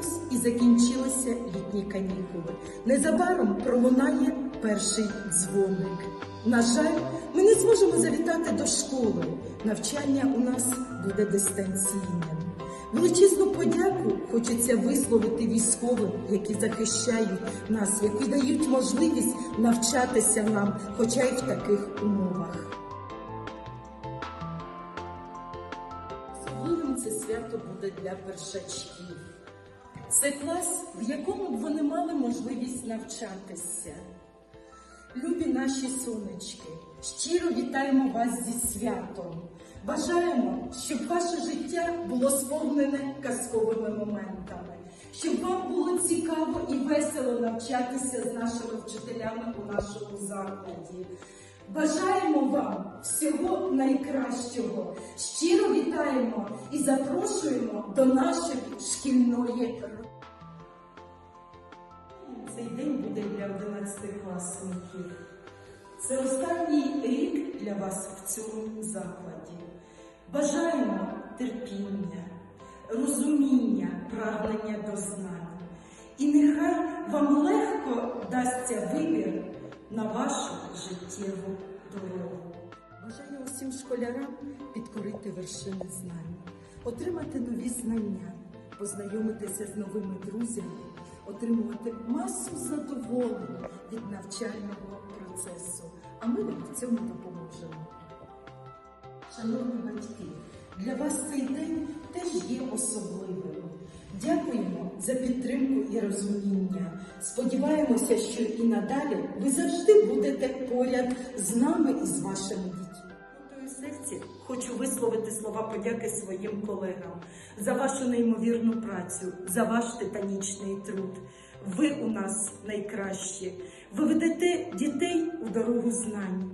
Ось і закінчилися літні канікули. Незабаром пролунає перший дзвоник. На жаль, ми не зможемо завітати до школи. Навчання у нас буде дистанційним. Величезну подяку хочеться висловити військовим, які захищають нас, які дають можливість навчатися нам, хоча й в таких умовах. Це свято буде для першачків. Це клас, в якому б вони мали можливість навчатися. Любі наші сонечки, щиро вітаємо вас зі святом. Бажаємо, щоб ваше життя було сповнене казковими моментами, щоб вам було цікаво і весело навчатися з нашими вчителями у нашому закладі. Бажаємо вам всього найкращого. Щиро вітаємо і запрошуємо до нашої шкільної. Цей день буде для 11-класників. Це останній рік для вас в цьому закладі. Бажаємо терпіння, розуміння, прагнення до знань. І нехай вам легко дасться вибір на вашу життєву дорогу. Школярам підкорити вершини знань, отримати нові знання, познайомитися з новими друзями, отримувати масу задоволень від навчального процесу. А ми вам в цьому допоможемо. Шановні батьки, для вас цей день теж є особливим. Дякуємо за підтримку і розуміння. Сподіваємося, що і надалі ви завжди будете поряд з нами і з вашими дітьми. Серці хочу висловити слова подяки своїм колегам за вашу неймовірну працю, за ваш титанічний труд. Ви у нас найкращі. Ви ведете дітей у дорогу знань.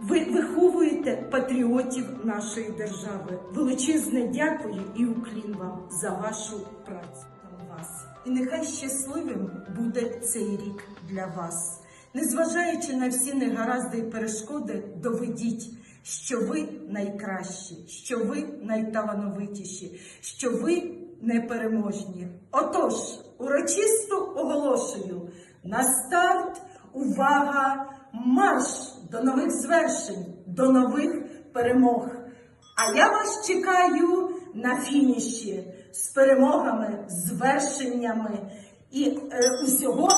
Ви виховуєте патріотів нашої держави. Величезне дякую і уклін вам за вашу працю вас. І нехай щасливим буде цей рік для вас. Незважаючи на всі негаразди і перешкоди, доведіть, що ви найкращі, що ви найталановитіші, що ви непереможні. Отож, урочисто оголошую на старт, увага, марш до нових звершень, до нових перемог. А я вас чекаю на фініші з перемогами, звершеннями і е, усього